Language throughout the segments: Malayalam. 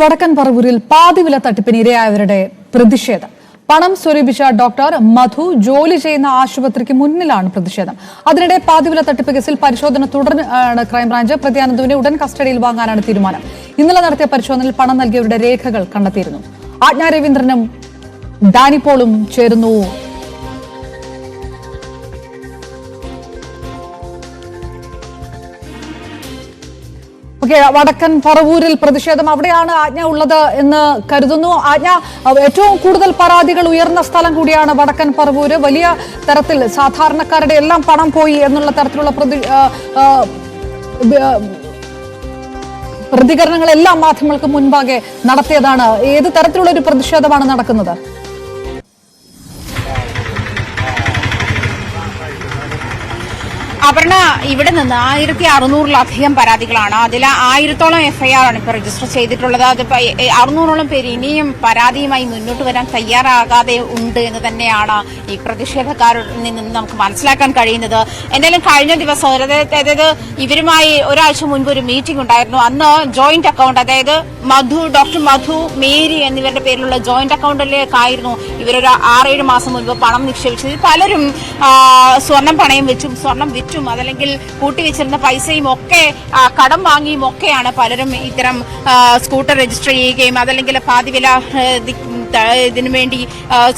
വടക്കൻ പറവൂരിൽ പാതിവില തട്ടിപ്പിന് ഇരയായവരുടെ പ്രതിഷേധം. പണം സ്വരൂപിച്ച ഡോക്ടർ മധു ജോലി ചെയ്യുന്ന ആശുപത്രിക്ക് മുന്നിലാണ് പ്രതിഷേധം. അതിനിടെ പാതിവില തട്ടിപ്പ് കേസിൽ പരിശോധന തുടർന്ന് ക്രൈംബ്രാഞ്ച് പ്രതി ഉടൻ കസ്റ്റഡിയിൽ വാങ്ങാനാണ് തീരുമാനം. ഇന്നലെ നടത്തിയ പരിശോധനയിൽ പണം നൽകിയവരുടെ രേഖകൾ കണ്ടെത്തിയിരുന്നു. ആജ്ഞാ രവീന്ദ്രനും ഡാനിപോളും ചേരുന്നു ഓക്കെ വടക്കൻ പറവൂരിൽ പ്രതിഷേധം അവിടെയാണ് ആജ്ഞ ഉള്ളത് എന്ന് കരുതുന്നു. ആജ്ഞ ഏറ്റവും കൂടുതൽ പരാതികൾ ഉയർന്ന സ്ഥലം കൂടിയാണ് വടക്കൻ പറവൂര്. വലിയ തരത്തിൽ സാധാരണക്കാരുടെ എല്ലാം പണം പോയി എന്നുള്ള തരത്തിലുള്ള പ്രതി പ്രതികരണങ്ങളെല്ലാം മാധ്യമങ്ങൾക്ക് മുൻപാകെ നടത്തിയതാണ്. ഏത് തരത്തിലുള്ള ഒരു പ്രതിഷേധമാണ് നടക്കുന്നത്? അപർണ ഇവിടെ നിന്ന് ആയിരത്തി അറുന്നൂറിലധികം പരാതികളാണ്. അതിൽ ആയിരത്തോളം എഫ്ഐആർ ആണ് ഇപ്പോൾ രജിസ്റ്റർ ചെയ്തിട്ടുള്ളത്. അത് അറുന്നൂറോളം പേര് ഇനിയും പരാതിയുമായി മുന്നോട്ട് വരാൻ തയ്യാറാകാതെ ഉണ്ട് എന്ന് തന്നെയാണ് ഈ പ്രതിഷേധക്കാരിൽ നിന്ന് നമുക്ക് മനസ്സിലാക്കാൻ കഴിയുന്നത്. എന്തായാലും കഴിഞ്ഞ ദിവസം അതായത് ഇവരുമായി ഒരാഴ്ച മുൻപ് ഒരു മീറ്റിംഗ് ഉണ്ടായിരുന്നു. അന്ന് ജോയിന്റ് അക്കൗണ്ട് അതായത് മധു ഡോക്ടർ മധു മേരി എന്നിവരുടെ പേരിലുള്ള ജോയിന്റ് അക്കൗണ്ടിലേക്കായിരുന്നു ഇവരൊരു ആറേഴ് മാസം മുൻപ് പണം നിക്ഷേപിച്ചത്. പലരും സ്വർണം പണയം വെച്ചും സ്വർണം വിറ്റും അതല്ലെങ്കിൽ കൂട്ടിവെച്ചിരുന്ന പൈസയും ഒക്കെ കടം വാങ്ങിയും ഒക്കെയാണ് പലരും ഇത്തരം സ്കൂട്ടർ രജിസ്റ്റർ ചെയ്യുകയും അതല്ലെങ്കിൽ പാതിവില ഇതിനു വേണ്ടി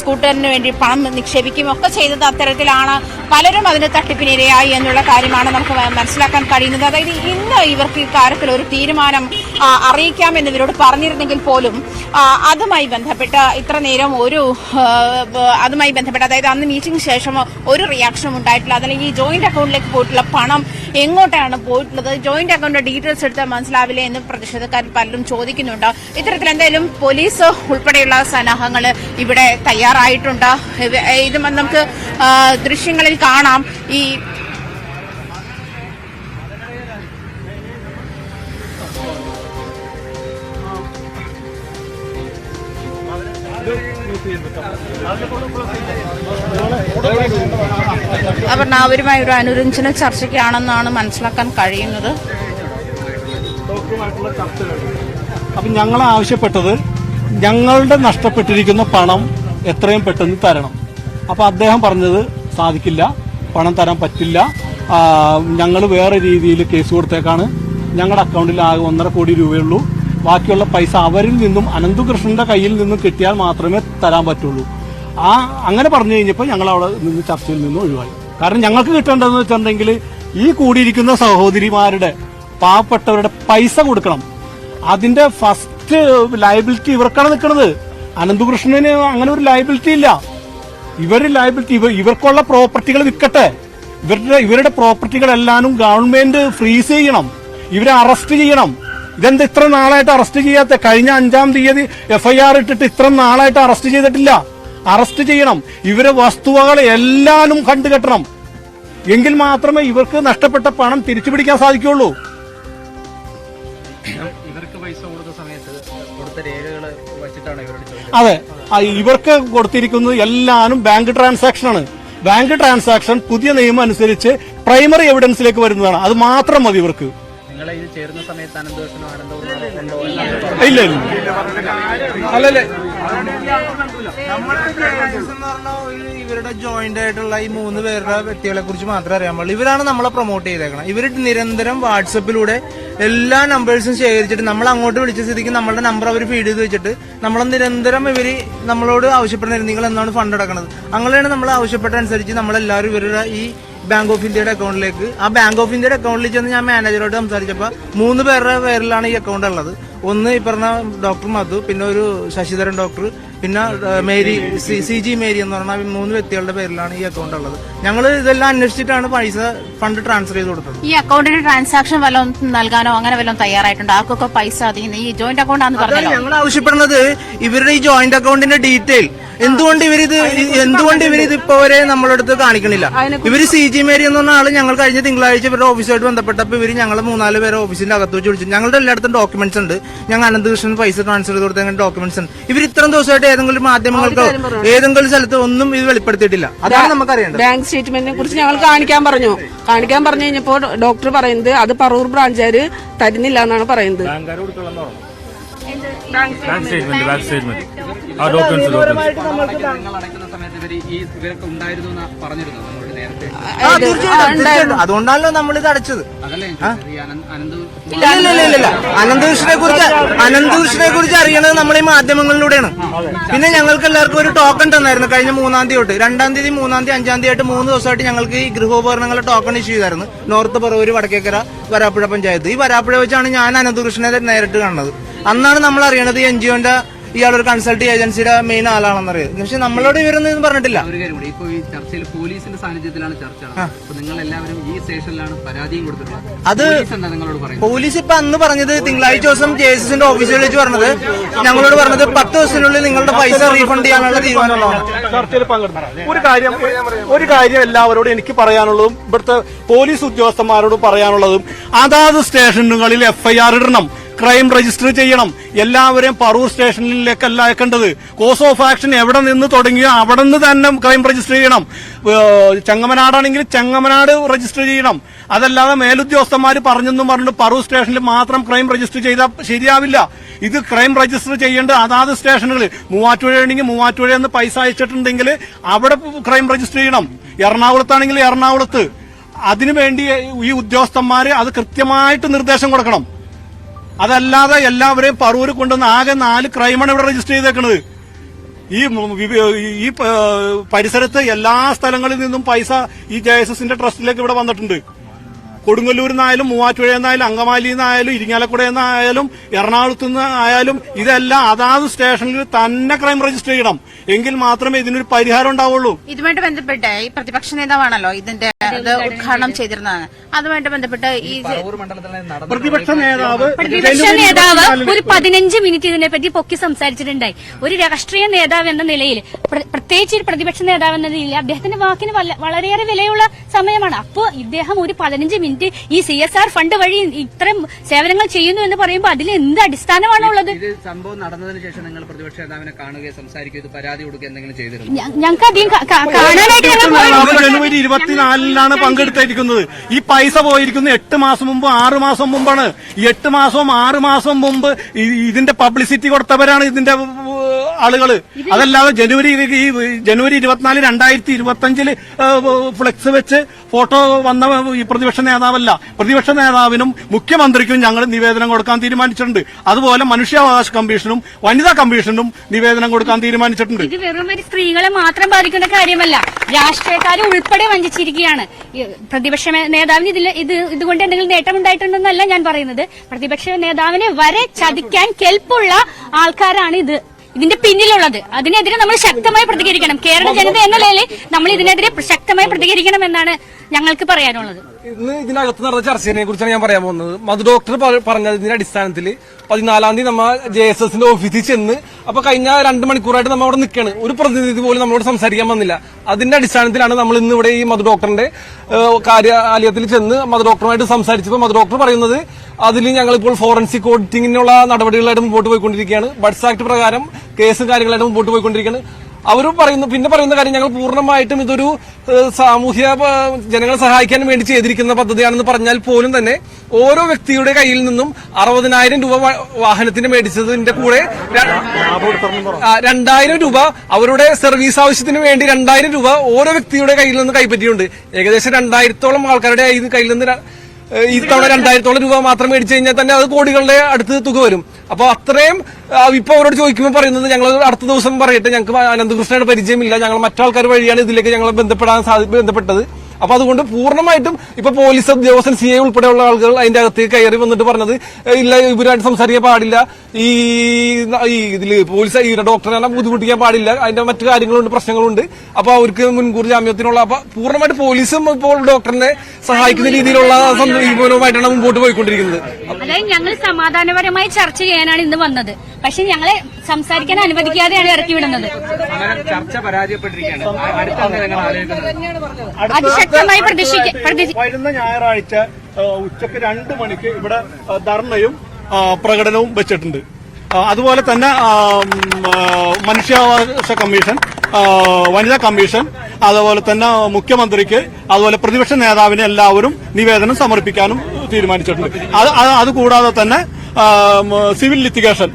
സ്കൂട്ടറിന് വേണ്ടി പണം നിക്ഷേപിക്കുകയും ഒക്കെ ചെയ്തത് അത്തരത്തിലാണ് പലരും അതിന് തട്ടിപ്പിനിരയായി എന്നുള്ള കാര്യമാണ് നമുക്ക് മനസ്സിലാക്കാൻ കഴിയുന്നത്. അതായത് ഇന്ന് ഇവർക്ക് ഇക്കാര്യത്തിൽ ഒരു തീരുമാനം അറിയിക്കാം അറിയിക്കാമെന്ന് ഇവരോട് പറഞ്ഞിരുന്നെങ്കിൽ പോലും അതുമായി ബന്ധപ്പെട്ട് ഇത്ര നേരം ഒരു അതുമായി ബന്ധപ്പെട്ട് അതായത് അന്ന് മീറ്റിംഗ് ശേഷം ഒരു റിയാക്ഷനും ഉണ്ടായിട്ടില്ല. അതല്ലെങ്കിൽ ഈ ജോയിന്റ് അക്കൗണ്ടിലേക്ക് പോയിട്ടുള്ള പണം എങ്ങോട്ടാണ് പോയിട്ടുള്ളത്? ജോയിന്റ് അക്കൗണ്ട് ഡീറ്റെയിൽസ് എടുത്താൽ മനസ്സിലാവില്ലേ എന്ന് പ്രതിഷേധക്കാർ പലരും ചോദിക്കുന്നുണ്ട്. ഇത്തരത്തിൽ എന്തായാലും പോലീസ് ഉൾപ്പെടെയുള്ള സന്നാഹങ്ങൾ ഇവിടെ തയ്യാറായിട്ടുണ്ട്. ഇത് നമുക്ക് ദൃശ്യങ്ങളിൽ കാണാം. ഈ അപർണ അവരുമായി ഒരു അനുരഞ്ജന ചർച്ചയ്ക്കാണെന്നാണ് മനസ്സിലാക്കാൻ കഴിയുന്നത്. അപ്പം ഞങ്ങൾ ആവശ്യപ്പെട്ടത് ഞങ്ങളുടെ നഷ്ടപ്പെട്ടിരിക്കുന്ന പണം എത്രയും പെട്ടെന്ന് തരണം. അപ്പോൾ അദ്ദേഹം പറഞ്ഞത് സാധിക്കില്ല പണം തരാൻ പറ്റില്ല. ഞങ്ങൾ വേറെ രീതിയിൽ കേസ് കൊടുത്തേക്കാണ്. ഞങ്ങളുടെ അക്കൗണ്ടിൽ ആകെ ഒന്നര കോടി രൂപയുള്ളൂ. ബാക്കിയുള്ള പൈസ അവരിൽ നിന്നും അനന്തകൃഷ്ണന്റെ കയ്യിൽ നിന്നും കിട്ടിയാൽ മാത്രമേ തരാൻ പറ്റുള്ളൂ. ആ അങ്ങനെ പറഞ്ഞു കഴിഞ്ഞപ്പോൾ ഞങ്ങൾ അവിടെ നിന്ന് ചർച്ചയിൽ നിന്ന് ഒഴിവായി. കാരണം ഞങ്ങൾക്ക് കിട്ടേണ്ടതെന്ന് വെച്ചിട്ടുണ്ടെങ്കിൽ ഈ കൂടിയിരിക്കുന്ന സഹോദരിമാരുടെ പാവപ്പെട്ടവരുടെ പൈസ കൊടുക്കണം. അതിന്റെ ഫസ്റ്റ് ലയബിലിറ്റി ഇവർക്കാണ് നിൽക്കുന്നത്. അനന്തകൃഷ്ണന് അങ്ങനെ ഒരു ലയബിലിറ്റി ഇല്ല. ഇവർ ലയബിലിറ്റി ഇവർക്കുള്ള പ്രോപ്പർട്ടികൾ വിൽക്കട്ടെ. ഇവരുടെ ഇവരുടെ പ്രോപ്പർട്ടികൾ പ്രോപ്പർട്ടികളെല്ലാനും ഗവൺമെന്റ് ഫ്രീസ് ചെയ്യണം. ഇവരെ അറസ്റ്റ് ചെയ്യണം. ഇതെന്താ ഇത്ര നാളായിട്ട് അറസ്റ്റ് ചെയ്യാത്ത? കഴിഞ്ഞ അഞ്ചാം തീയതി എഫ്ഐആർ ഇട്ടിട്ട് ഇത്ര നാളായിട്ട് അറസ്റ്റ് ചെയ്തിട്ടില്ല. അറസ്റ്റ് ചെയ്യണം. ഇവരെ വസ്തുവകൾ എല്ലാനും കണ്ടുകെട്ടണം. എങ്കിൽ മാത്രമേ ഇവർക്ക് നഷ്ടപ്പെട്ട പണം തിരിച്ചു പിടിക്കാൻ സാധിക്കുള്ളൂ അതെ. ഇവർക്ക് കൊടുത്തിരിക്കുന്നത് എല്ലാനും ബാങ്ക് ട്രാൻസാക്ഷൻ ആണ്. ബാങ്ക് ട്രാൻസാക്ഷൻ പുതിയ നിയമം അനുസരിച്ച് പ്രൈമറി എവിഡൻസിലേക്ക് വരുന്നതാണ്. അത് മാത്രം മതി ഇവർക്ക്. ഇല്ല ഇല്ല. അല്ലല്ലേ ഇവരുടെ ജോയിന്റ് ആയിട്ടുള്ള ഈ മൂന്ന് പേരുടെ വ്യക്തികളെ കുറിച്ച് മാത്രമേ അറിയാൻ പാടുള്ളൂ. ഇവരാണ് നമ്മളെ പ്രൊമോട്ട് ചെയ്തേക്കണം ഇവർ നിരന്തരം വാട്സപ്പിലൂടെ എല്ലാ നമ്പേഴ്സും ശേഖരിച്ചിട്ട് നമ്മൾ അങ്ങോട്ട് വിളിച്ച സ്ഥിതിക്ക് നമ്മളുടെ നമ്പർ അവർ ഫീഡ് ചെയ്ത് വെച്ചിട്ട് നമ്മളെ നിരന്തരം ഇവർ നമ്മളോട് ആവശ്യപ്പെടുന്നത് നിങ്ങൾ എന്നാണ് ഫണ്ട് അടക്കുന്നത് അങ്ങനെയാണ് നമ്മൾ ആവശ്യപ്പെട്ട അനുസരിച്ച് നമ്മളെല്ലാവരും ഇവരുടെ ഈ ബാങ്ക് ഓഫ് ഇന്ത്യയുടെ അക്കൗണ്ടിലേക്ക് ആ ബാങ്ക് ഓഫ് ഇന്ത്യയുടെ അക്കൗണ്ടിൽ ചെന്ന് ഞാൻ മാനേജറോട് സംസാരിച്ചപ്പോൾ മൂന്ന് പേരുടെ പേരിലാണ് ഈ അക്കൗണ്ട് ഉള്ളത്. ഒന്ന് ഈ പറഞ്ഞ ഡോക്ടർ മധു പിന്നെ ഒരു ശശിധരൻ ഡോക്ടർ പിന്നെ Mary C C G Mary എന്ന് പറഞ്ഞ മൂന്ന് വ്യക്തികളുടെ പേരിലാണ് ഈ അക്കൗണ്ട് ഉള്ളത്. ഞങ്ങൾ ഇതെല്ലാം അന്വേഷിച്ചിട്ടാണ് പൈസ ഫണ്ട് ട്രാൻസ്ഫർ ചെയ്ത് കൊടുത്തത്. ഈ അക്കൗണ്ടിന് ട്രാൻസാക്ഷൻ വല്ലതും നൽകാനോ അങ്ങനെ വല്ലതും തയ്യാറായിട്ടുണ്ട്? ആർക്കൊക്കെ പൈസ ഈ ജോയിന്റ് അക്കൗണ്ട് ആണെന്ന് പറഞ്ഞല്ലോ. ഞങ്ങൾ ആവശ്യപ്പെടുന്നത്. ഇവരുടെ ഈ ജോയിന്റ് അക്കൗണ്ടിന്റെ ഡീറ്റെയിൽ എന്തുകൊണ്ട് ഇവരിത് എന്തുകൊണ്ട് ഇവരിത് ഇപ്പൊ വരെ നമ്മളടുത്ത് കാണിക്കണില്ല? ഇവർ സി ജി മേരി എന്ന് പറഞ്ഞ ആൾ ഞങ്ങൾ കഴിഞ്ഞ തിങ്കളാഴ്ച ഇവരുടെ ഓഫീസുമായിട്ട് ബന്ധപ്പെട്ടപ്പോൾ ഇവർ ഞങ്ങൾ മൂന്നാൽ പേരെ ഓഫീസിന്റെ അകത്ത് വെച്ച് വിളിച്ചു. ഞങ്ങളുടെ എല്ലായിടത്തും ഡോക്യുമെന്റ്സ് ഉണ്ട്. ഞങ്ങൾ അനന്തകൃഷ്ണൻ പൈസ ട്രാൻസ്ഫർ ചെയ്ത് കൊടുത്ത ഡോക്യുമെന്റ്സ് ഉണ്ട്. ഇവർ ഇത്രയും ദിവസമായിട്ട് ഏതെങ്കിലും മാധ്യമങ്ങൾക്കോ ഏതെങ്കിലും സ്ഥലത്ത് ഒന്നും ഇത് വെളിപ്പെടുത്തിയിട്ടില്ല. അതാണ് നമുക്ക് അറിയേണ്ടത്. ബാങ്ക് സ്റ്റേറ്റ്മെന്റിനെ കുറിച്ച് ഞങ്ങൾ കാണിക്കാൻ പറഞ്ഞു. കാണിക്കാൻ പറഞ്ഞു കഴിഞ്ഞപ്പോൾ ഡോക്ടർ പറയുന്നത് അത് പറവൂർ ബ്രാഞ്ചുകാര് തരുന്നില്ല എന്നാണ് പറയുന്നത്. Bank statement bank statement. ആ ഡോക്യുമെന്റ്സ് ഡോക്യുമെന്റ്സ് അതുകൊണ്ടാണല്ലോ നമ്മൾ ഇത് അടച്ചത് അനന്തൂഷിനെ ഇല്ല അനന്തകൃഷ്ണനെ കുറിച്ച് അനന്തകൃഷ്ണനെ കുറിച്ച് അറിയണത് നമ്മൾ ഈ മാധ്യമങ്ങളിലൂടെയാണ് പിന്നെ ഞങ്ങൾക്ക് എല്ലാവർക്കും ഒരു ടോക്കൺ തന്നായിരുന്നു കഴിഞ്ഞ മൂന്നാം തീയതി തൊട്ട്. രണ്ടാം തീയതി മൂന്നാം തീയതി അഞ്ചാം തീയതി ആയിട്ട് മൂന്ന് ദിവസമായിട്ട് ഞങ്ങൾക്ക് ഈ ഗൃഹോപകരണങ്ങളുടെ ടോക്കൺ ഇഷ്യൂ ചെയ്തായിരുന്നു. നോർത്ത് പറവൂര് വടക്കേക്കര വരാപ്പുഴ പഞ്ചായത്ത്. ഈ വരാപ്പുഴ വെച്ചാണ് ഞാൻ അനന്തകൃഷ്ണനെ നേരിട്ട് കാണുന്നത്. അന്നാണ് നമ്മൾ അറിയണത് എൻ ജി ഒന്റെ ഇയാളൊരു കൺസൾട്ട് ഏജൻസിയുടെ മെയിൻ ആളാണെന്ന് അറിയാം പക്ഷെ നമ്മളോട് ഇവരൊന്നും ഇതും പറഞ്ഞിട്ടില്ല. ഒരു കാര്യം കൂടി. ഈ ചർച്ചയിൽ പോലീസിന്റെ സാന്നിധ്യത്തിലാണ് ചർച്ച അപ്പൊ നിങ്ങൾ എല്ലാവരും ഈ സ്റ്റേഷനിലാണ് പരാതിയും കൊടുത്തിട്ടുള്ളത്. അത് പോലീസ് നിങ്ങളോട് ഇപ്പൊ അന്ന് പറഞ്ഞത് തിങ്കളാഴ്ച ദിവസം ജെ എസ് എസിന്റെ ഓഫീസിൽ വിളിച്ച് പറഞ്ഞത് ഞങ്ങളോട് പറഞ്ഞത് പത്ത് ദിവസത്തിനുള്ളിൽ നിങ്ങളുടെ പൈസ റീഫണ്ട് ചെയ്യാനുള്ള തീരുമാനമുള്ളതാണ് ചർച്ചയിൽ ഒരു കാര്യം ഒരു കാര്യം എല്ലാവരോടും എനിക്ക് പറയാനുള്ളതും ഇവിടുത്തെ പോലീസ് ഉദ്യോഗസ്ഥന്മാരോട് പറയാനുള്ളതും. അതാത് സ്റ്റേഷനുകളിൽ എഫ്ഐആർ ഇടണം. ക്രൈം രജിസ്റ്റർ ചെയ്യണം. എല്ലാവരെയും പറൂർ സ്റ്റേഷനിലേക്കല്ല അയക്കേണ്ടത്. കോസ് ഓഫ് ആക്ഷൻ എവിടെ നിന്ന് തുടങ്ങിയോ അവിടെ നിന്ന് തന്നെ ക്രൈം രജിസ്റ്റർ ചെയ്യണം. ചെങ്ങമനാടാണെങ്കിൽ ചെങ്ങമനാട് രജിസ്റ്റർ ചെയ്യണം. അതല്ലാതെ മേലുദ്യോഗസ്ഥന്മാർ പറഞ്ഞെന്നും പറഞ്ഞിട്ട് പറൂർ സ്റ്റേഷനിൽ മാത്രം ക്രൈം രജിസ്റ്റർ ചെയ്താൽ ശരിയാവില്ല. ഇത് ക്രൈം രജിസ്റ്റർ ചെയ്യേണ്ട അതാത് സ്റ്റേഷനുകളിൽ മൂവാറ്റുപുഴയാണെങ്കിൽ മൂവാറ്റുപുഴ എന്ന് പൈസ അയച്ചിട്ടുണ്ടെങ്കിൽ അവിടെ ക്രൈം രജിസ്റ്റർ ചെയ്യണം. എറണാകുളത്താണെങ്കിൽ എറണാകുളത്ത്. അതിനുവേണ്ടി ഈ ഉദ്യോഗസ്ഥന്മാർ അത് കൃത്യമായിട്ട് നിർദ്ദേശം കൊടുക്കണം. അതല്ലാതെ എല്ലാവരെയും പറൂര് കൊണ്ടുവന്ന് ആകെ നാല് ക്രൈമാണ് ഇവിടെ രജിസ്റ്റർ ചെയ്തേക്കുന്നത് ഈ ഈ പരിസരത്തെ എല്ലാ സ്ഥലങ്ങളിൽ നിന്നും പൈസ ഈ ജെ എസ് എസിന്റെ ട്രസ്റ്റിലേക്ക് ഇവിടെ വന്നിട്ടുണ്ട്. കൊടുങ്ങല്ലൂരിൽ നിന്നായാലും മൂവാറ്റുപുഴ നിന്നായാലും അങ്കമാലിയിൽ നിന്നായാലും ഇരിങ്ങാലക്കുട നിന്നായാലും എറണാകുളത്ത് നിന്ന് ആയാലും ഇതെല്ലാം അതാത് സ്റ്റേഷനിൽ തന്നെ ക്രൈം രജിസ്റ്റർ ചെയ്യണം. എങ്കിൽ മാത്രമേ ഇതിനൊരു പരിഹാരം ഉണ്ടാവുള്ളൂ. ഇതുമായിട്ട് ബന്ധപ്പെട്ട് ഈ പ്രതിപക്ഷ നേതാവാണല്ലോ ഇതിന്റെ ഇത് ഉദ്ഘാടനം ചെയ്തിരുന്നതാണ് അതുമായിട്ട് ബന്ധപ്പെട്ട് ഈ പ്രതിപക്ഷ നേതാവ് പ്രതിപക്ഷ നേതാവ് ഒരു പതിനഞ്ച് മിനിറ്റ് ഇതിനെപ്പറ്റി പൊക്കി സംസാരിച്ചിട്ടുണ്ടായി. ഒരു രാഷ്ട്രീയ നേതാവ് എന്ന നിലയിൽ പ്ര- പ്രത്യേകിച്ച് ഒരു പ്രതിപക്ഷ നേതാവ് എന്ന നിലയിൽ അദ്ദേഹത്തിന്റെ വാക്കിന് വളരെയേറെ വിലയുള്ള സമയമാണ്. അപ്പോൾ ഇദ്ദേഹം ഒരു പതിനഞ്ച് മിനിറ്റ് ഈ സി എസ് ആർ ഫണ്ട് വഴി ഇത്തരം സേവനങ്ങൾ ചെയ്യുന്നു എന്ന് പറയുമ്പോൾ അതിൽ എന്ത് അടിസ്ഥാനമാണ് ഉള്ളത്? ഇത് സംഭവം നടന്നതിന് ശേഷം നിങ്ങൾ പ്രതിപക്ഷ നേതാവിനെ കാണുകയോ സംസാരിക്കുക ഇത് പരാതി കൊടുക്കുക എന്തെങ്കിലും ചെയ്തിരുന്നു? ഞങ്ങൾക്ക് അധികം കാണാനായിട്ട് ഞങ്ങൾ നേതാവ് ജനുവരി ഇരുപത്തിനാലിലാണ് പങ്കെടുത്തിരിക്കുന്നത് ഈ പൈസ പോയിരിക്കുന്നത് എട്ട് മാസം മുമ്പ് ആറ് മാസം മുമ്പാണ്. എട്ട് മാസവും ആറ് മാസം മുമ്പ് ഇതിന്റെ പബ്ലിസിറ്റി കൊടുത്തവരാണ് ഇതിന്റെ ആളുകൾ ആളുകൾ. അതല്ലാതെ ജനുവരി ഈ ജനുവരി ഇരുപത്തിനാല് രണ്ടായിരത്തി ഇരുപത്തി അഞ്ചിൽ ഫ്ലെക്സ് വെച്ച് ഫോട്ടോ വന്ന ഈ പ്രതിപക്ഷ നേതാവല്ല. പ്രതിപക്ഷ നേതാവിനും മുഖ്യമന്ത്രിക്കും ഞങ്ങൾ നിവേദനം കൊടുക്കാൻ തീരുമാനിച്ചിട്ടുണ്ട്. അതുപോലെ മനുഷ്യാവകാശ കമ്മീഷനും വനിതാ കമ്മീഷനും നിവേദനം കൊടുക്കാൻ തീരുമാനിച്ചിട്ടുണ്ട്. ഇത് വെറും സ്ത്രീകളെ മാത്രം ബാധിക്കുന്ന കാര്യമല്ല. രാഷ്ട്രീയക്കാരെ ഉൾപ്പെടെ വഞ്ചിച്ചിരിക്കുകയാണ്. പ്രതിപക്ഷ നേതാവിന് ഇതിൽ ഇത് ഇതുകൊണ്ട് എന്തെങ്കിലും നേട്ടമുണ്ടായിട്ടുണ്ടെന്നല്ല ഞാൻ പറയുന്നത്. പ്രതിപക്ഷ നേതാവിനെ വരെ ചതിക്കാൻ കെൽപ്പുള്ള ആൾക്കാരാണ് ഇത്. ഇതിന്റെ പിന്നിലുള്ളത്. അതിനെതിരെ നമ്മൾ ശക്തമായി പ്രതികരിക്കണം. കേരള ജനത എന്ന നിലയിൽ നമ്മൾ ഇതിനെതിരെ ശക്തമായി പ്രതികരിക്കണം എന്നാണ് ഞങ്ങൾക്ക് പറയാനുള്ളത്. ഇന്ന് ഇതിനകത്ത് നടന്ന ചർച്ചയെ കുറിച്ചാണ് ഞാൻ പറയാൻ പോകുന്നത്. മധു ഡോക്ടർ പറഞ്ഞതിന്റെ അടിസ്ഥാനത്തിൽ പതിനാലാം തീയതി നമ്മൾ ജെ എസ് എസിന്റെ ഓഫീസിൽ ചെന്ന് അപ്പൊ കഴിഞ്ഞ രണ്ട് മണിക്കൂറായിട്ട് നമ്മൾ അവിടെ നിൽക്കുകയാണ് ഒരു പ്രതിനിധി പോലും നമ്മളോട് സംസാരിക്കാൻ വന്നില്ല. അതിന്റെ അടിസ്ഥാനത്തിലാണ് നമ്മൾ ഇന്ന് ഇവിടെ ഈ മധു ഡോക്ടറിന്റെ കാര്യാലയത്തിൽ ചെന്ന് മധു ഡോക്ടറുമായിട്ട് സംസാരിച്ചപ്പോൾ മധു ഡോക്ടർ പറയുന്നത് അതിൽ ഞങ്ങളിപ്പോൾ ഫോറൻസിക് ഓഡിറ്റിങ്ങിനുള്ള നടപടികളായിട്ട് മുമ്പോട്ട് പോയിക്കൊണ്ടിരിക്കുകയാണ്. ബഡ്സ് ആക്ട് പ്രകാരം കേസും കാര്യങ്ങളായിട്ട് മുമ്പോട്ട് പോയിക്കൊണ്ടിരിക്കുകയാണ്. അവർ പറയുന്നു പിന്നെ പറയുന്ന കാര്യം ഞങ്ങൾ പൂർണമായിട്ടും ഇതൊരു സാമൂഹ്യ ജനങ്ങളെ സഹായിക്കാൻ വേണ്ടി ചെയ്തിരിക്കുന്ന പദ്ധതിയാണെന്ന് പറഞ്ഞാൽ പോലും തന്നെ ഓരോ വ്യക്തിയുടെ കയ്യിൽ നിന്നും അറുപതിനായിരം രൂപ വാഹനത്തിന് മേടിച്ചതിന്റെ കൂടെ രണ്ടായിരം രൂപ അവരുടെ സർവീസ് ആവശ്യത്തിന് വേണ്ടി രണ്ടായിരം രൂപ ഓരോ വ്യക്തിയുടെ കയ്യിൽ നിന്ന് കൈപ്പറ്റിയുണ്ട് ഏകദേശം രണ്ടായിരത്തോളം ആൾക്കാരുടെ കയ്യിൽ നിന്ന് ഈ തവണ രണ്ടായിരത്തോളം രൂപ മാത്രം മേടിച്ചു കഴിഞ്ഞാൽ തന്നെ അത് കോടികളുടെ അടുത്ത് തുക വരും. അപ്പൊ അത്രയും ഇപ്പൊ അവരോട് ചോദിക്കുമ്പോൾ പറയുന്നത് ഞങ്ങൾ അടുത്ത ദിവസം പറയട്ടെ ഞങ്ങൾക്ക് അനന്തകൃഷ്ണയുടെ പരിചയമില്ല ഞങ്ങൾ മറ്റാൾക്കാർ വഴിയാണ് ഇതിലേക്ക് ഞങ്ങൾ ബന്ധപ്പെടാൻ ബന്ധപ്പെട്ടത്. അപ്പൊ അതുകൊണ്ട് പൂർണമായിട്ടും ഇപ്പൊ പോലീസ് ഉദ്യോഗസ്ഥൻ സി ഐ ഉൾപ്പെടെയുള്ള ആളുകൾ അതിന്റെ അകത്തേക്ക് കയറി വന്നിട്ട് പറഞ്ഞത് ഇല്ല ഇവരായിട്ട് സംസാരിക്കാൻ പാടില്ല. ഈ ഇതിൽ പോലീസ് ഈ ഡോക്ടറെ ബുദ്ധിമുട്ടിക്കാൻ പാടില്ല. അതിന്റെ മറ്റു കാര്യങ്ങളുണ്ട് പ്രശ്നങ്ങളുണ്ട്. അപ്പൊ അവർക്ക് മുൻകൂർ ജാമ്യത്തിനുള്ള അപ്പൊ പൂർണമായിട്ട് പോലീസും ഇപ്പോൾ ഡോക്ടറിനെ സഹായിക്കുന്ന രീതിയിലുള്ള സമീപനവുമായിട്ടാണ് മുമ്പോട്ട് പോയിക്കൊണ്ടിരിക്കുന്നത്. അതായത് ഞങ്ങൾ സമാധാനപരമായി ചർച്ച ചെയ്യാനാണ് ഇന്ന് വന്നത്. പക്ഷെ ഞങ്ങളെ സംസാരിക്കാൻ അനുവദിക്കാതെയാണ് ഇറക്കി വിടുന്നത്. ചർച്ച പരാജയപ്പെട്ടിരിക്കുകയാണ്. അതിശക്തമായി വരുന്ന ഞായറാഴ്ച ഉച്ചയ്ക്ക് രണ്ട് മണിക്ക് ഇവിടെ ധർണയും പ്രകടനവും വെച്ചിട്ടുണ്ട്. അതുപോലെ തന്നെ മനുഷ്യാവകാശ കമ്മീഷൻ വനിതാ കമ്മീഷൻ അതുപോലെ തന്നെ മുഖ്യമന്ത്രിക്ക് അതുപോലെ പ്രതിപക്ഷ നേതാവിനെ എല്ലാവരും നിവേദനം സമർപ്പിക്കാനും തീരുമാനിച്ചിട്ടുണ്ട്. അത് അതുകൂടാതെ തന്നെ civil litigation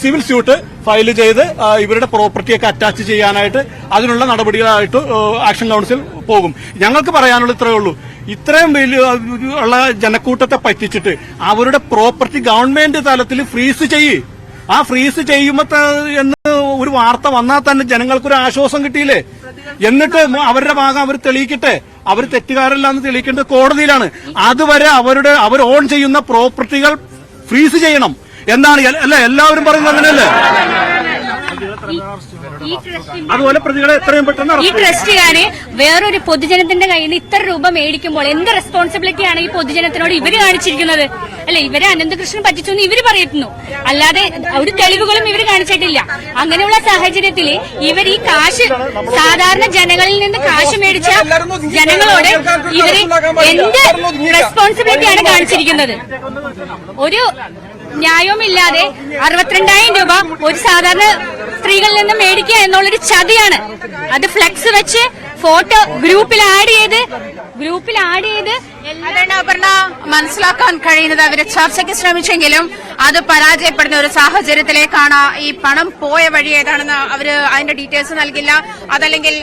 civil suit file ചെയ്ത് ഇവരുടെ പ്രോപ്പർട്ടിയൊക്കെ അറ്റാച്ച് ചെയ്യാനായിട്ട് അതിനുള്ള നടപടികളായിട്ട് ആക്ഷൻ കൗൺസിൽ പോകും. ഞങ്ങൾക്ക് പറയാനുള്ള ഇത്രയേ ഉള്ളൂ. ഇത്രയും വലിയ ഉള്ള ജനക്കൂട്ടത്തെ പറ്റിച്ചിട്ട് അവരുടെ പ്രോപ്പർട്ടി ഗവൺമെന്റ് തലത്തിൽ ഫ്രീസ് ചെയ്യ്. ആ ഫ്രീസ് ചെയ്യുമ്പോ എന്ന് ഒരു വാർത്ത വന്നാൽ തന്നെ ജനങ്ങൾക്കൊരു ആശ്വാസം കിട്ടിയില്ലേ? എന്നിട്ട് അവരുടെ ഭാഗം അവർ തെളിയിക്കട്ടെ. അവർ തെറ്റുകാരല്ല എന്ന് തെളിയിക്കേണ്ടത് കോടതിയിലാണ്. അതുവരെ അവരുടെ അവർ ഓൺ ചെയ്യുന്ന പ്രോപ്പർട്ടികൾ ഫ്രീസ് ചെയ്യണം. എന്നാണ് അല്ലെ എല്ലാവരും പറയുന്നത് അങ്ങനെയല്ലേ? അതുപോലെ പ്രതികളെ എത്രയും പെട്ടെന്ന് ഈ. ട്രസ്റ്റുകാര് വേറൊരു പൊതുജനത്തിന്റെ കയ്യിൽ നിന്ന് ഇത്ര രൂപ മേടിക്കുമ്പോൾ എന്ത് റെസ്പോൺസിബിലിറ്റിയാണ് ഈ പൊതുജനത്തിനോട് ഇവർ കാണിച്ചിരിക്കുന്നത്? അല്ലെ ഇവരെ അനന്തകൃഷ്ണൻ പറ്റിച്ചു എന്ന് ഇവർ പറയുന്നു അല്ലാതെ ഒരു തെളിവുകളും ഇവർ കാണിച്ചിട്ടില്ല. അങ്ങനെയുള്ള സാഹചര്യത്തിൽ ഇവർ ഈ കാശ് സാധാരണ ജനങ്ങളിൽ നിന്ന് കാശ് മേടിച്ച ജനങ്ങളോട് ഇവർ എന്ത് റെസ്പോൺസിബിലിറ്റിയാണ് കാണിച്ചിരിക്കുന്നത്? ഒരു ന്യായവുമില്ലാതെ അറുപത്തിരണ്ടായിരം രൂപ ഒരു സാധാരണ സ്ത്രീകളിൽ നിന്ന് മേടിക്കുക എന്നുള്ളൊരു ചതിയാണ്. അത് ഫ്ലെക്സ് വെച്ച് ഫോട്ടോ ഗ്രൂപ്പിൽ ആഡ് ചെയ്ത് ഗ്രൂപ്പിൽ ആഡ് ചെയ്ത് മനസ്സിലാക്കാൻ കഴിയുന്നത് അവർ ചർച്ചയ്ക്ക് ശ്രമിച്ചെങ്കിലും അത് പരാജയപ്പെടുന്ന ഒരു സാഹചര്യത്തിലേക്കാണ് ഈ പണം പോയ വഴി ഏതാണെന്ന് അവർ അതിന്റെ ഡീറ്റെയിൽസ് നൽകില്ല. അതല്ലെങ്കിൽ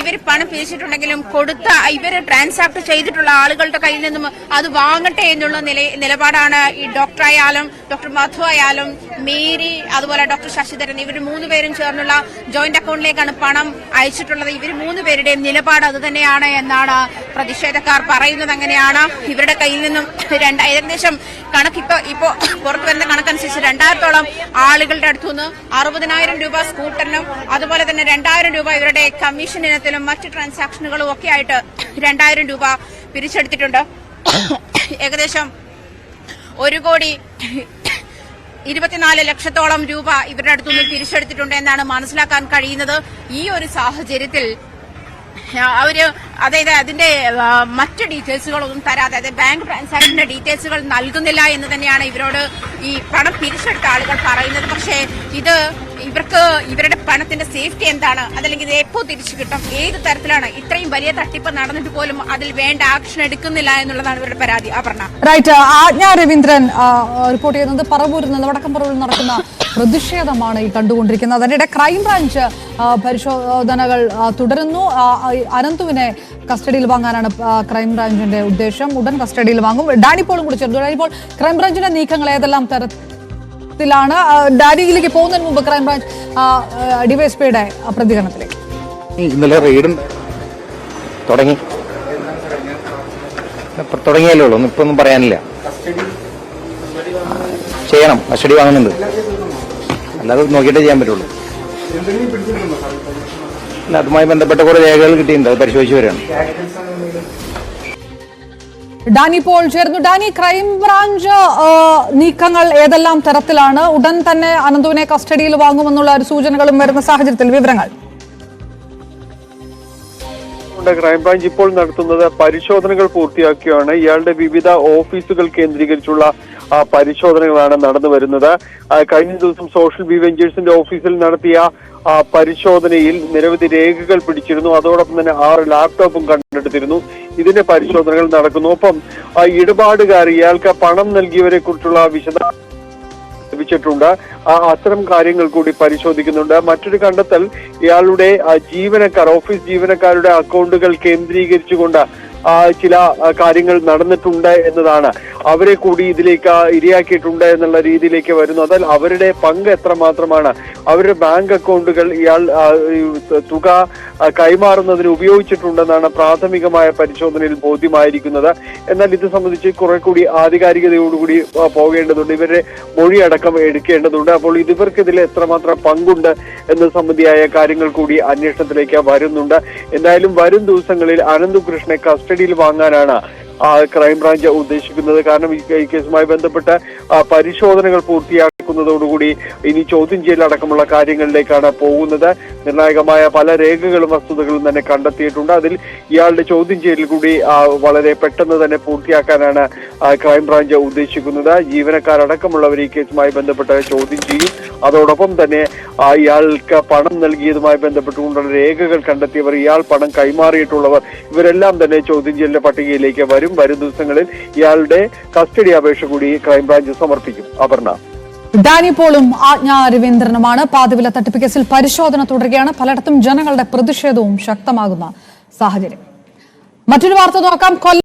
ഇവർ പണം പിരിച്ചിട്ടുണ്ടെങ്കിലും കൊടുത്ത ഇവർ ട്രാൻസാക്ട് ചെയ്തിട്ടുള്ള ആളുകളുടെ കയ്യിൽ നിന്നും അത് വാങ്ങട്ടെ എന്നുള്ള നില- നിലപാടാണ് ഈ ഡോക്ടർ ആയാലും ഡോക്ടർ മധു ആയാലും മേരി അതുപോലെ ഡോക്ടർ ശശിധരൻ ഇവർ മൂന്നുപേരും ചേർന്നുള്ള ജോയിന്റ് അക്കൗണ്ടിലേക്കാണ് പണം അയച്ചിട്ടുള്ളത്. ഇവർ മൂന്നുപേരുടെയും നിലപാട് അത് തന്നെയാണ് എന്നാണ് പ്രതിഷേധക്കാർ പറയുന്നത്. അങ്ങനെയാണ് ഇവരുടെ കയ്യിൽ നിന്നും രണ്ട് ഏകദേശം കണക്കിപ്പോ ഇപ്പൊ പുറത്തു വരുന്ന കണക്കനുസരിച്ച് രണ്ടായിരത്തോളം ആളുകളുടെ അടുത്തുനിന്ന് അറുപതിനായിരം രൂപ സ്കൂട്ടറിനും അതുപോലെ തന്നെ രണ്ടായിരം രൂപ ഇവരുടെ കമ്മീഷൻ ഇനത്തിലും മറ്റ് ട്രാൻസാക്ഷനുകളും ഒക്കെ ആയിട്ട് രണ്ടായിരം രൂപ പിരിച്ചെടുത്തിട്ടുണ്ട്. ഏകദേശം ഒരു കോടി ഇരുപത്തിനാല് ലക്ഷത്തോളം രൂപ ഇവരുടെ അടുത്തുനിന്ന് പിരിച്ചെടുത്തിട്ടുണ്ട് എന്നാണ് മനസ്സിലാക്കാൻ കഴിയുന്നത്. ഈ ഒരു സാഹചര്യത്തിൽ അവർ അതായത് അതിന്റെ മറ്റു ഡീറ്റെയിൽസുകളൊന്നും തരാതെ അതായത് ബാങ്ക് ട്രാൻസാക്ഷന്റെ ഡീറ്റെയിൽസുകൾ നൽകുന്നില്ല എന്ന് തന്നെയാണ് ഇവരോട് ഈ പണം പിരിച്ചെടുത്ത ആളുകൾ പറയുന്നത്. പക്ഷേ ഇത് ഇവർക്ക് ഇവരുടെ പണത്തിന്റെ സേഫ്റ്റി എന്താണ്? അതല്ലെങ്കിൽ ഇത് എപ്പോ തിരിച്ചു കിട്ടും? ഏത് തരത്തിലാണ് ഇത്രയും വലിയ തട്ടിപ്പ് നടന്നിട്ട് പോലും അതിൽ വേണ്ട ആക്ഷൻ എടുക്കുന്നില്ല എന്നുള്ളതാണ് ഇവരുടെ പരാതി. അപർണ റൈറ്റ് ആജ്ഞ രവീന്ദ്രൻ റിപ്പോർട്ട് ചെയ്യുന്നത് പറവൂരിൽ നിന്ന് വടക്കം പറവൂരിൽ നടക്കുന്ന പ്രതിഷേധമാണ് ഈ കണ്ടുകൊണ്ടിരിക്കുന്നത്. അതിനിടെ ക്രൈംബ്രാഞ്ച് പരിശോധനകൾ തുടരുന്നു. അനന്തുവിനെ കസ്റ്റഡിയിൽ വാങ്ങാനാണ് ക്രൈംബ്രാഞ്ചിന്റെ ഉദ്ദേശം. ഉടൻ കസ്റ്റഡിയിൽ വാങ്ങും. ഡാനിപ്പോളും കൂടി ചേർന്നു. ഡാനിപ്പോൾ ക്രൈംബ്രാഞ്ചിന്റെ നീക്കങ്ങൾ ഏതെല്ലാം തരത്തിലാണ് ആ, ഡാരിയിലേക്ക് പോകുന്നതിന് മുമ്പ് ക്രൈംബ്രാഞ്ച് ഡിവൈഎസ്പിയുടെ പ്രതികരണത്തിലേക്ക്. ഇന്നലെ റെയ്ഡും തുടങ്ങി. തുടങ്ങിയല്ലേ ഉള്ളൂ ഇപ്പൊ ഒന്നും പറയാനില്ല. ചെയ്യണം കസ്റ്റഡി വാങ്ങുന്നുണ്ട്. അല്ലാതെ നോക്കിയിട്ടേ ചെയ്യാൻ പറ്റുള്ളൂ. അതുമായി ബന്ധപ്പെട്ട കുറെ രേഖകൾ കിട്ടിയിട്ടുണ്ട് അത് പരിശോധിച്ചു വരികയാണ്. ഡാനി പോൾ ചേർന്നു ഡാനി ക്രൈംബ്രാഞ്ച് ബ്രാഞ്ച് നീക്കങ്ങൾ ഏതെല്ലാം തരത്തിലാണ്? ഉടൻ തന്നെ അനന്തുവിനെ കസ്റ്റഡിയിൽ വാങ്ങുമെന്നുള്ള ഒരു സൂചനകളും വരുന്ന സാഹചര്യത്തിൽ വിവരങ്ങൾ. കൊണ്ട് ക്രൈംബ്രാഞ്ച് ഇപ്പോൾ നടത്തുന്നത് പരിശോധനകൾ പൂർത്തിയാക്കിയാണ്. ഇയാളുടെ വിവിധ ഓഫീസുകൾ കേന്ദ്രീകരിച്ചുള്ള പരിശോധനകളാണ് നടന്നു വരുന്നത്. കഴിഞ്ഞ ദിവസം സോഷ്യൽ ബിവെഞ്ചേഴ്സിന്റെ ഓഫീസിൽ നടത്തിയ പരിശോധനയിൽ നിരവധി രേഖകൾ പിടിച്ചിരുന്നു. അതോടൊപ്പം തന്നെ ആറ് ലാപ്ടോപ്പും കണ്ടെടുത്തിരുന്നു. ഇതിന്റെ പരിശോധനകൾ നടക്കുന്നു. ഒപ്പം ഇടപാടുകാർ ഇയാൾക്ക് പണം നൽകിയവരെ കുറിച്ചുള്ള വിശദ ലഭിച്ചിട്ടുണ്ട് ആ, അത്തരം കാര്യങ്ങൾ കൂടി പരിശോധിക്കുന്നുണ്ട്. മറ്റൊരു കണ്ടെത്തൽ ഇയാളുടെ ജീവനക്കാർ ഓഫീസ് ജീവനക്കാരുടെ അക്കൗണ്ടുകൾ കേന്ദ്രീകരിച്ചുകൊണ്ട് ചില കാര്യങ്ങൾ നടന്നിട്ടുണ്ട് എന്നതാണ്. അവരെ കൂടി ഇതിലേക്ക് ഇരയാക്കിയിട്ടുണ്ട് എന്നുള്ള രീതിയിലേക്ക് വരുന്നു. അതായത് അവരുടെ പങ്ക് എത്രമാത്രമാണ്. അവരുടെ ബാങ്ക് അക്കൗണ്ടുകൾ ഇയാൾ തുക കൈമാറുന്നതിന് ഉപയോഗിച്ചിട്ടുണ്ടെന്നാണ് പ്രാഥമികമായ പരിശോധനയിൽ ബോധ്യമായിരിക്കുന്നത്. എന്നാൽ ഇത് സംബന്ധിച്ച് കുറെ കൂടി ആധികാരികതയോടുകൂടി പോകേണ്ടതുണ്ട്. ഇവരുടെ മൊഴിയടക്കം എടുക്കേണ്ടതുണ്ട്. അപ്പോൾ ഇവർക്കിതിൽ എത്രമാത്രം പങ്കുണ്ട് എന്ന സംബന്ധിയായ കാര്യങ്ങൾ കൂടി അന്വേഷണത്തിലേക്ക് വരുന്നുണ്ട്. എന്തായാലും വരും ദിവസങ്ങളിൽ അനന്തുകൃഷ്ണനെ കസ്റ്റഡിയിൽ വാങ്ങാനാണ് ക്രൈംബ്രാഞ്ച് ഉദ്ദേശിക്കുന്നത്. കാരണം ഈ കേസുമായി ബന്ധപ്പെട്ട പരിശോധനകൾ പൂർത്തിയാക്കുന്നതോടുകൂടി ഇനി ചോദ്യം ചെയ്യലടക്കമുള്ള കാര്യങ്ങളിലേക്കാണ് പോകുന്നത്. നിർണായകമായ പല രേഖകളും വസ്തുതകളും തന്നെ കണ്ടെത്തിയിട്ടുണ്ട്. അതിൽ ഇയാളുടെ ചോദ്യം ചെയ്യൽ കൂടി വളരെ പെട്ടെന്ന് തന്നെ പൂർത്തിയാക്കാനാണ് ക്രൈംബ്രാഞ്ച് ഉദ്ദേശിക്കുന്നത്. ജീവനക്കാരടക്കമുള്ളവർ ഈ കേസുമായി ബന്ധപ്പെട്ട് ചോദ്യം ചെയ്യും. അതോടൊപ്പം തന്നെ ഇയാൾക്ക് പണം നൽകിയതുമായി ബന്ധപ്പെട്ടുകൊണ്ടുള്ള രേഖകൾ കണ്ടെത്തിയവർ ഇയാൾ പണം കൈമാറിയിട്ടുള്ളവർ ഇവരെല്ലാം തന്നെ ചോദ്യം ചെയ്യലിന്റെ പട്ടികയിലേക്ക് വരും. വരും ദിവസങ്ങളിൽ ഇയാളുടെ കസ്റ്റഡി അപേക്ഷ കൂടി ക്രൈംബ്രാഞ്ച് സമർപ്പിക്കും. അപർണ. ഡാനി പോളും ആജ്ഞ രവീന്ദ്രനുമാണ് പാതിവില തട്ടിപ്പ് കേസിൽ പരിശോധന തുടരുകയാണ്. പലയിടത്തും ജനങ്ങളുടെ പ്രതിഷേധവും ശക്തമാകുന്ന സാഹചര്യം. മറ്റൊരു വാർത്ത നോക്കാം. കൊല്ലം